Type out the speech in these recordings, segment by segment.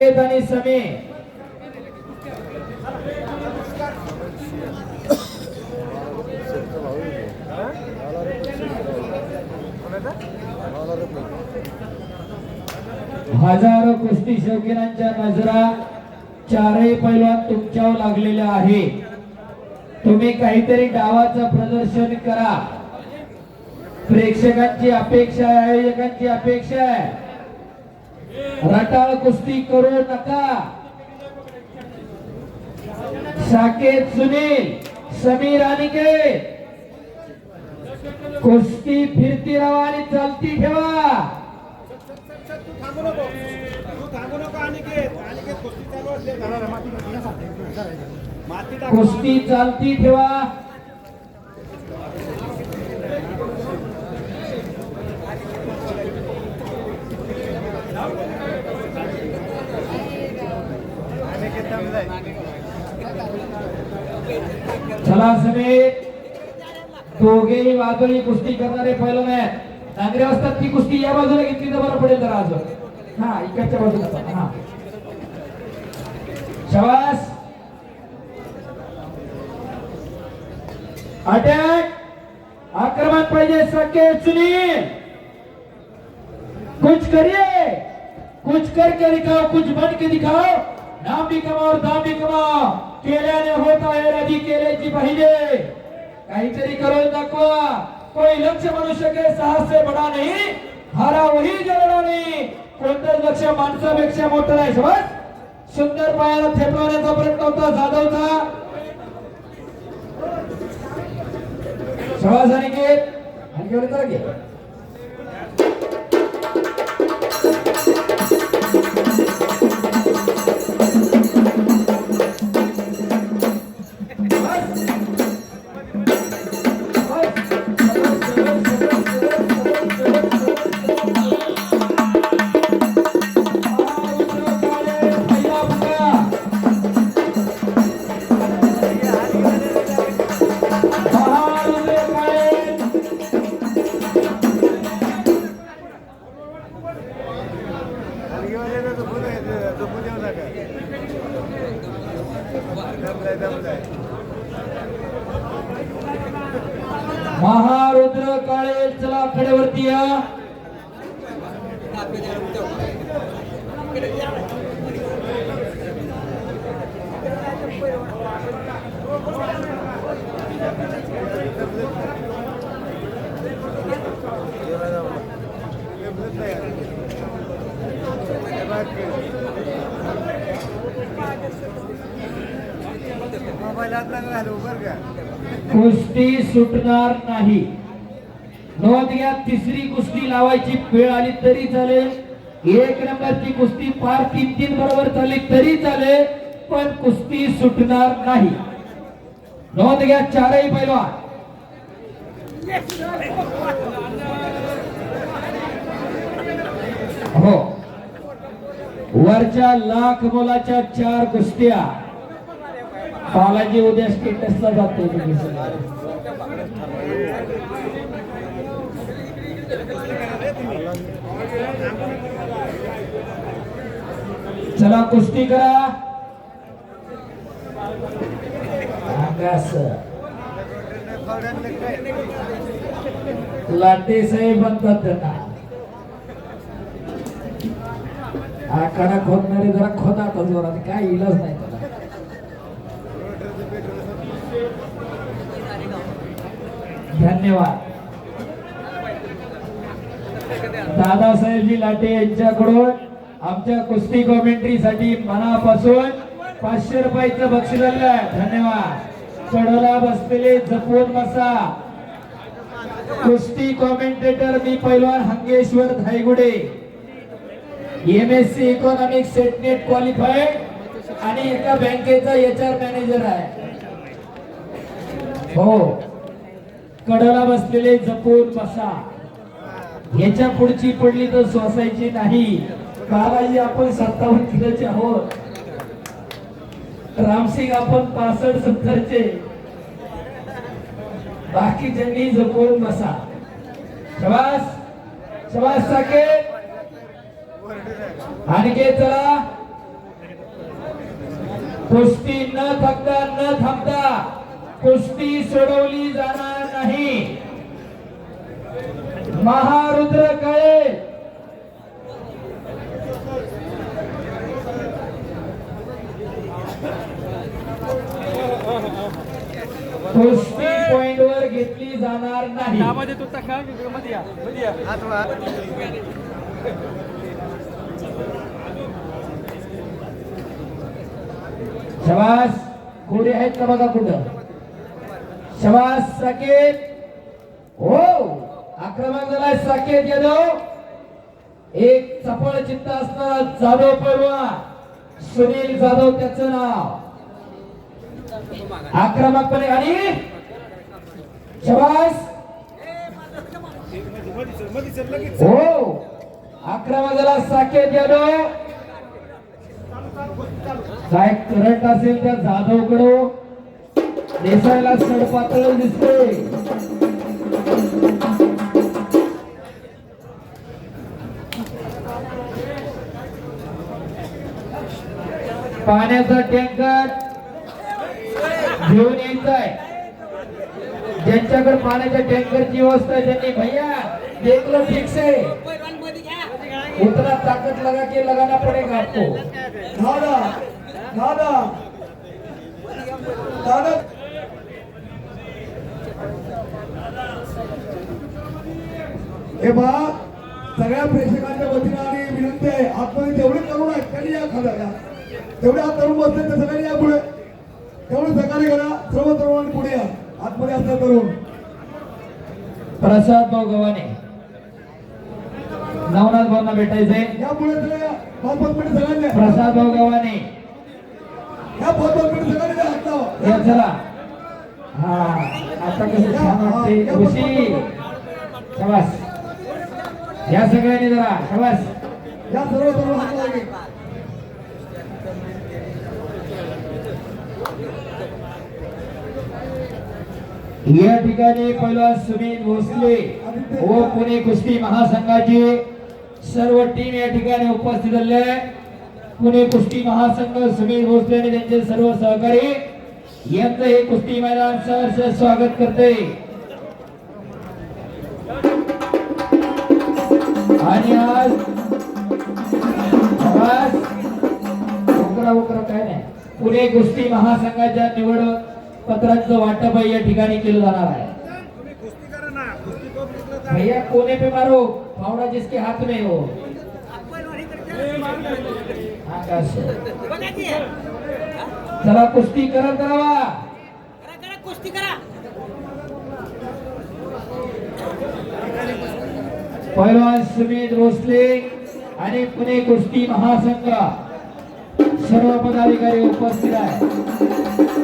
आणि समी. हजारो कुस्ती शौकीनांच्या नजरा चारही पैलवान तुमच्यावर लागलेल्या आहे. तुम्ही काहीतरी डावाचं प्रदर्शन करा. प्रेक्षकांची अपेक्षा आहे आयोजकांची अपेक्षा आहे. रटाळ कुस्ती करू नका. साकेत सुनील समीर अनिकेत कुस्ती फिरती राहा आणि चालती ठेवा. कुस्ती चालती ठेवा. चला समीर दोघेही बाजूनी कुस्ती करणारे पहिलं नाही नांगरे असतात ती कुस्ती या बाजूला घेतली तर बरं पडेल जरा अजून. हा इकडच्या बाजूला हा. शवास अटॅक. आक्रमण पाहिजे सके सुनील. कुछ करिए. कुछ करके दिखाओ कुछ बन के दिखाओ। नाम भी कमाओ और दाम भी कमाओ। केल्याने होत आहे राजी केल्याची पाहिजे काहीतरी करून दाखवा कोई लक्ष्य मनुष्य के साहस से बडा नाही हारा वही जगडा नाही। कोणतंच लक्ष माणसापेक्षा मोठं नाही समज? सुंदर पायाला थेपवण्याचा प्रयत्न होता। जाधवचा शबाज अनिकेत महारुद्र काळे चला कडेवरती या दमलत नाही हे बघ. मोबाईल हात नका घालू बरं का कुस्ती सुटणार नाही. नोंद घ्या तिसरी कुस्ती लावायची वेळ आली तरी चालेल. एक नंबरची कुस्ती पार तीन तीन बरोबर चालली तरी चालेल पण कुस्ती सुटणार नाही. नोंद घ्या चारही पैलवान. हो. वरच्या लाख मोलाच्या चार कुस्त्या. बालाजी उद्या स्टेटसला जाते चला कुस्ती करा. अंगास लाटे साहेब म्हणतात त्यांना. आखाडा खोदणारे जरा खोदा जोरात. काय इलाज नाही त्याला धन्यवाद. दादासाहेबजी लाटे यांच्याकडून आमच्या कुस्ती कॉमेंट्री साठी मनापासून पाचशे रुपयाचं बक्षीस आलं धन्यवाद. चढला बसलेले जपून बसा. कुस्ती कॉमेंटेटर मी पैलवान Hangeshwar Dhaygude. M S C economic SET NET qualified आणि एका बँकेचा एच आर मॅनेजर आहे. हो. कडला बसलेले जपून बसा. ह्याच्या पुढची पडली तर सोसायची नाही. बालाजी आपण सत्तावन्न किलोचे आहोत. रामसिंग आपण पासष्ट सत्तरचे. बाकी ज्यांनी जपून बसा. शबास शबास साके. आणखी चला. कुस्ती न थकता न थांबता कुस्ती सोडवली जाणार. नाही. महारुद्र कळे. कुस्ती पॉइंट वर घेतली जाणार नाही. शबास. घोडे आहेत का बघा कुठं? शबास साकेत. हो आक्रमण झालाय साकेत यादव. एक चपळ चित्त असणारा जाधव परवा सुनील जाधव त्याच नाव. आक्रमकपणे आणि शबास. हो आक्रमण झाला साकेत यादव. काय करंट असेल त्या जाधव कडो देसाईला सडपातळ दिसते. पाण्याचा टँकर घेऊन यायचा आहे ज्यांच्याकडे पाण्याच्या टँकरची व्यवस्था आहे त्यांनी भैया देख लो ठीक से उतना ताकत लगा के लगाना पड़ेगा आपको. दादा दादा. दादा हे बा सगळ्या प्रेक्षकांच्या वतीने आणि विनंती आहे आतमध्ये जेवढे तरुण आहेत त्यांनी या खाल्या या. तेवढे आत तरुण बसले ते सगळ्यांनी या पुढे. तेवढे सकाळी करा सर्व तरुणांनी पुढे या. आतमध्ये असल्या तरुण. प्रसाद भाऊ गव्हाणे. नवनाथ भाऊंना भेटायचंय. या पुढे सगळ्यांनी. प्रसाद भाऊ गव्हाणे. या पाच पाच मिनिट सगळ्यांनी हात लावा. चला. हा आता कसं छान वाटते खुशी शबास. या सगळ्यांनी जरा शबास. या सर्व. या ठिकाणी पहिला सुमित भोसले व पुणे कुस्ती महासंघाची सर्व टीम या ठिकाणी उपस्थित झाले. आहे पुणे कुस्ती महासंघ सुमित भोसले आणि त्यांचे सर्व सहकारी यांचं हे कुस्ती मैदान सहर्ष स्वागत करते. आणि आज आवाज उकरा उकरा काय नाही. पुणे कुस्ती महासंघाच्या निवड पत्रांचं वाटप या ठिकाणी केलं जाणार आहे. भैया कोने पे मारो? फावड़ा जिसके हाथ में हो. चला कुस्ती करत करावा कुस्ती करा. पैलवान सुमित भोसले आणि पुणे कुस्ती महासंघ. सर्व पदाधिकारी उपस्थित आहे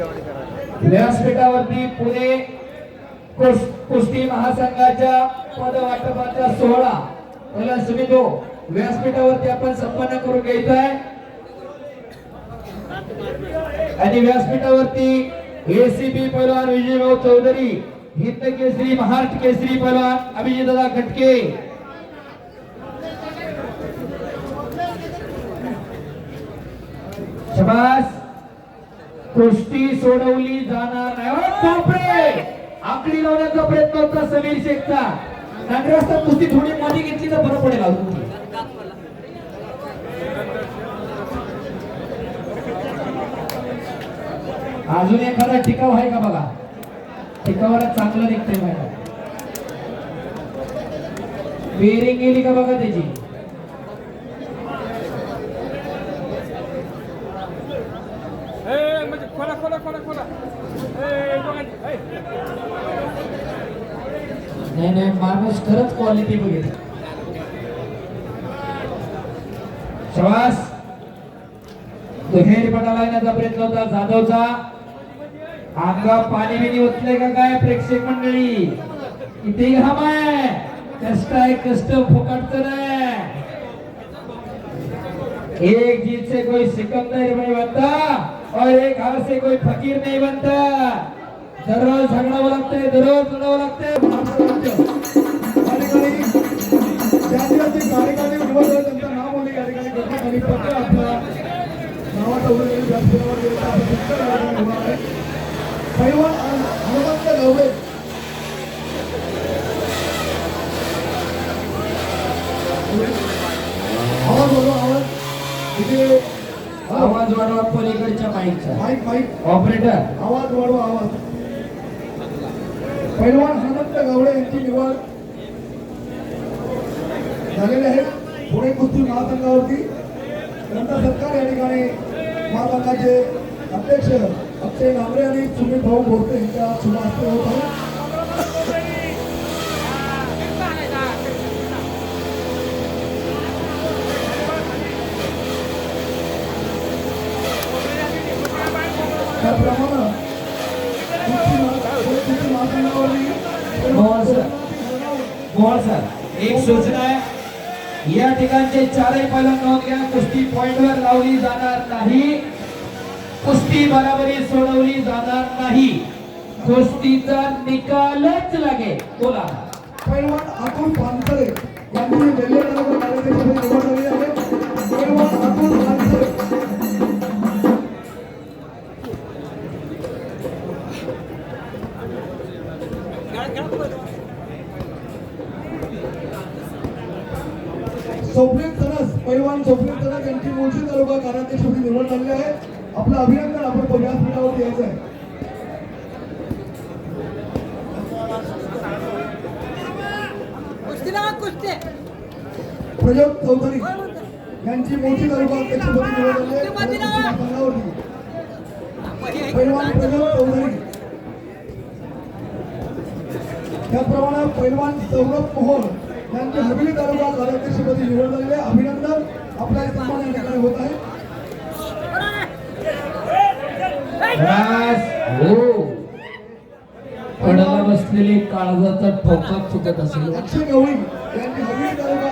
व्यासपीठावरती पुणे कुस्ती महासंघाच्या पदवाटपाचा सोहळा. त्याला सुमितो व्यासपीठावरती आपण संपन्न करून घ्यायचा आहे. आणि व्यासपीठावरती एसीबी पैलवान विजयभाऊ चौधरी हिंद केसरी महाराष्ट्र केसरी पैलवान अभिजितदा खटके. शबास. कुस्ती सोडवली जाणार नाही. अरे बापरे! आकडी लावण्याचा प्रयत्न होता समीर शेखचा. नागरास्ता कुस्ती थोडी मध्ये घेतली तर बरं पडेल अजून. अजून एखादा टिकाव आहे का बघा? टिकावाला चांगलं निघतंय मॅडम बेरिंग गेली का बघा त्याची? नाही नाही माणूस खरंच क्वालिटी बघितली. श्वास दुहेरी पटाला येण्याचा प्रयत्न होता जाधवचा. अंगा पाणी बिनी ओतले का काय प्रेक्षक मंडळी? इथे घाम आहे कष्ट आहे कष्ट फुकटच नाही. एक जीत से कोई सिकंदर नहीं बनता और एक हार से कोई फकीर नहीं बनता. दररोज झगडावं लागतंय दररोज कार्यकारी त्यांचं नाव होणे आणि पत्र नावाचा व्यासपीठावर. पैलवान हनुमंत गवळे आवाज आवाज. आवाज वाढवा पलीकडच्या माईकचा माईक माईक. ऑपरेटर आवाज वाढवा आवाज. पैलवान अनंत गावडे यांची निवड झालेली आहे. पुणे कुस्ती महासंघावरती. नंतर सरकार या ठिकाणी महासंघाचे अध्यक्ष अक्षय नांबरे आणि सुमित भाऊ भोसले यांच्या शुभ होत आहे त्याप्रमाणे सर. एक सूचना आहे. या ठिकाणचे चारही पैलवान नोंद घ्या. कुस्ती पॉइंटवर लावली जाणार नाही. कुस्ती बराबरी सोडवली जाणार नाही. कुस्तीचा निकालच लागेल. बोला. पैलवान अतुल पानसरे यांनी वेल्हे निवड झाली आहे पैलवान अतुल पानसरे स्वप्नील तरस पैलवान स्वप्नील तरस यांची मुळशी तालुका कार्याध्यक्षपदी निवड झाली आहे. आपलं अभिनंदन आपण व्यासपीठावरती यायचं आहे. प्रजोत चौधरी यांची मोठी तालुका अध्यक्षपदी निवड झाली आहे. पैलवान प्रजोत चौधरी. त्याप्रमाणे पैलवान सौरभ मोहोळ यांची हवेली तालुका कार्याध्यक्षपदी निवड झालेली अभिनंदन. आपला हे सन्मान या ठिकाणी होत आहे. हो. पडाला बसलेले काळजाचा ठोका चुकत असेल. अक्षय गवळी हवेली तालुका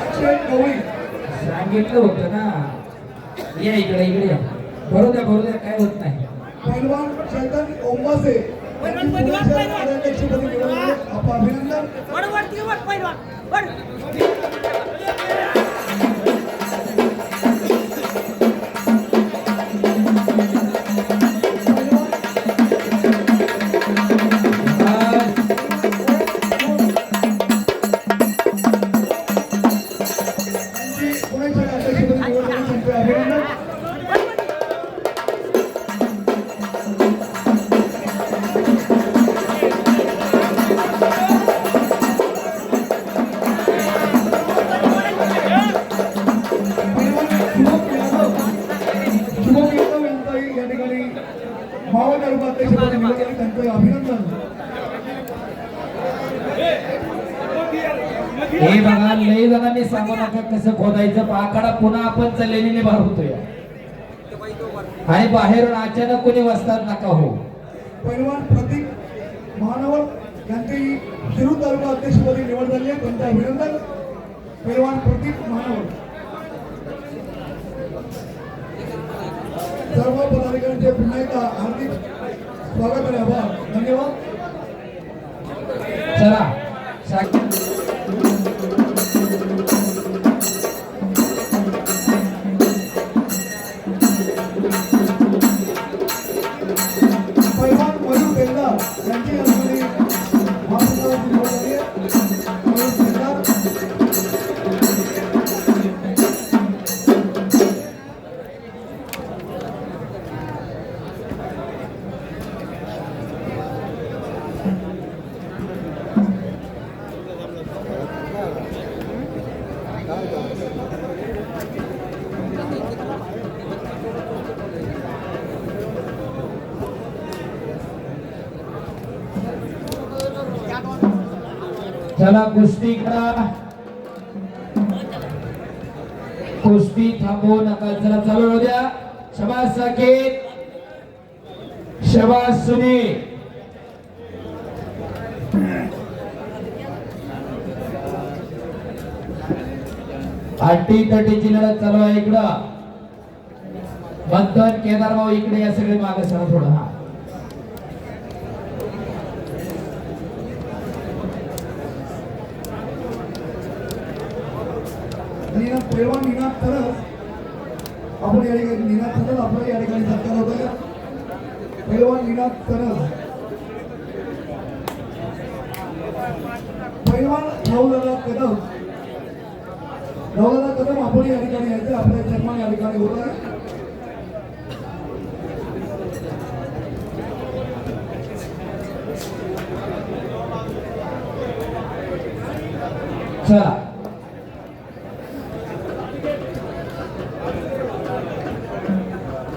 अक्षय गवळी. सांगितलं होतं ना. या इकडे इकडे या. भरू द्या. काय होत नाही. पैलवान चेतन ओंबासे यांची पुणे शहर कार्याध्यक्षपदी अभिनंदन आकडा पुन्हा आपण चाललेली भार होतोय. आणि बाहेरून अचानक कोणी वस्तात नका हो. पैलवान प्रतीक महानवर यांची शिरूर तालुका अध्यक्षपदी निवड झाली आहे. त्यांचं अभिनंदन. पैलवान प्रतीक महानवर सर्व पदाधिकाऱ्यांचे पुन्हा एकदा हार्दिक स्वागत आणि आभार. धन्यवाद. चला. कुस्ती करा कुस्ती थांबवू नका जरा चालू होऊ द्या. शबाज साकीब शबाज सुनील आठी तटीची चालू आहे इकडं. बंधन केदारभाऊ इकडे या सगळे मागे सर थोडं. हा तेव्हा निनाद नीना तरच आपण या ठिकाणी निनाद तरच आपलं या ठिकाणी सरकार होतं का पैलवान निनाद तरच पैलवान नवदादा कदम. नवदादा कदम आपण या ठिकाणी यायचं आपल्या जन्मान या ठिकाणी होत आहे. चला.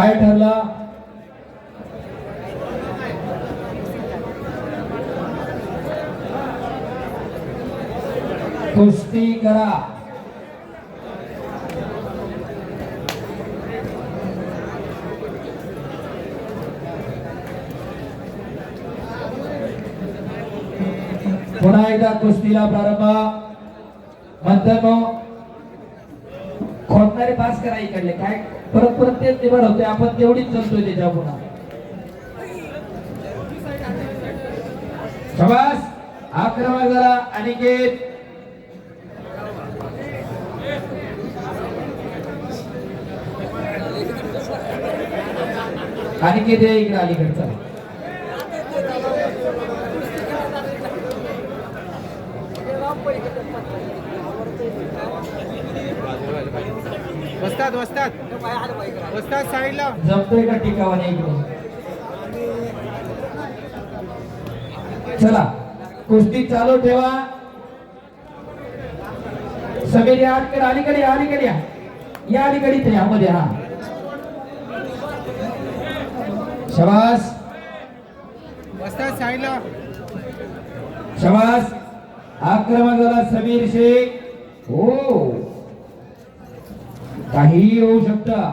काय ठरलं? कुस्ती करा. पुन्हा एकदा कुस्तीला प्रारंभ. मग खोदणारे पास करा इकडले. काय? परत परत तेच ते वाढवतोय आपण तेवढीच चलतोय त्याच्या पुन्हा शबास. आक्रमक झाला अनिकेत. अनिकेत ये इकडे अलीकडचा Thank you. वस्ताद वस्ताद. वस्ताद साईडला. जमतोय का टिकावा नाही इकडे चला कुस्ती चालू ठेवा. सगळे या अलीकडे अलीकडे या, अलीकडे या. या अलीकडे इथे या मध्ये हा. शबास. वस्ताद साईडला. शबास. आक्रमक झाला समीर शेख. हो. काहीही होऊ शकतं.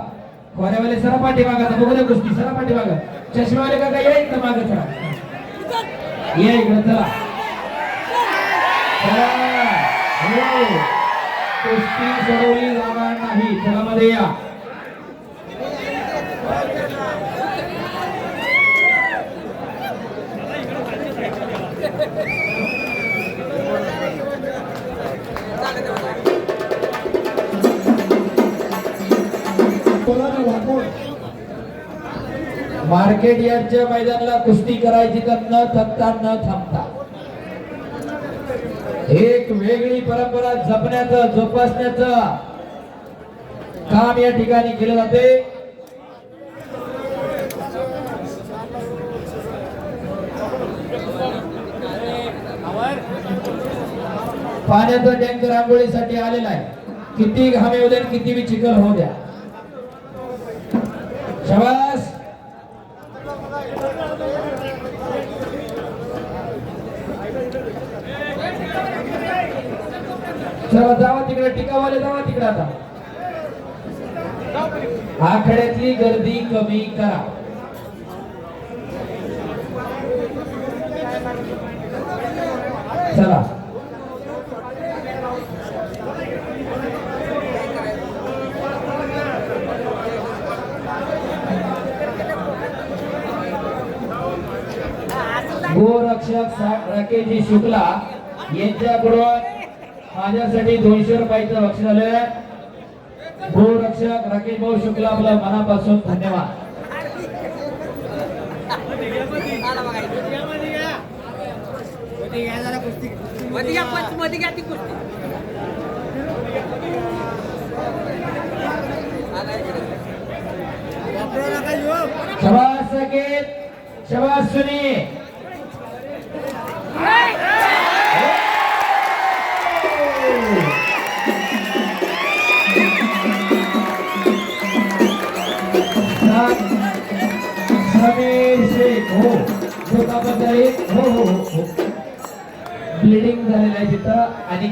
खोऱ्यावाले सरा पाठीमागा आता बघू दे गोष्टी सरा पाठीमागा. चष्मावाले काका या इकडं माग चला. या इकडं चला. चला. हो. कुस्ती सोडवली जाणार नाही. चला मध्ये या. मार्केट यांच्या मैदानाला कुस्ती करायची तर न थकता न थांबता. एक वेगळी परंपरा जपण्याचं जोपासण्याचं काम या ठिकाणी केलं जाते. पाण्याचा टँकर आंघोळीसाठी आलेला आहे. किती घाम येऊ द्या किती बी चिखल होऊ द्या. शबास! चला जावा तिकडे टिकावाले जावा तिकडे आता. आखाड्यातली गर्दी कमी करा. चला. गोरक्षक राकेशजी शुक्ला यांच्याकडून माझ्यासाठी दोनशे रुपयाचं बक्षीस आलं गोरक्षक राकेश भाऊ शुक्ला आपला मनापासून धन्यवाद. शबास शबास सुनी दुखापत हो हो हो, हो. ब्लिडिंग झालेलं आहे तिथं आणि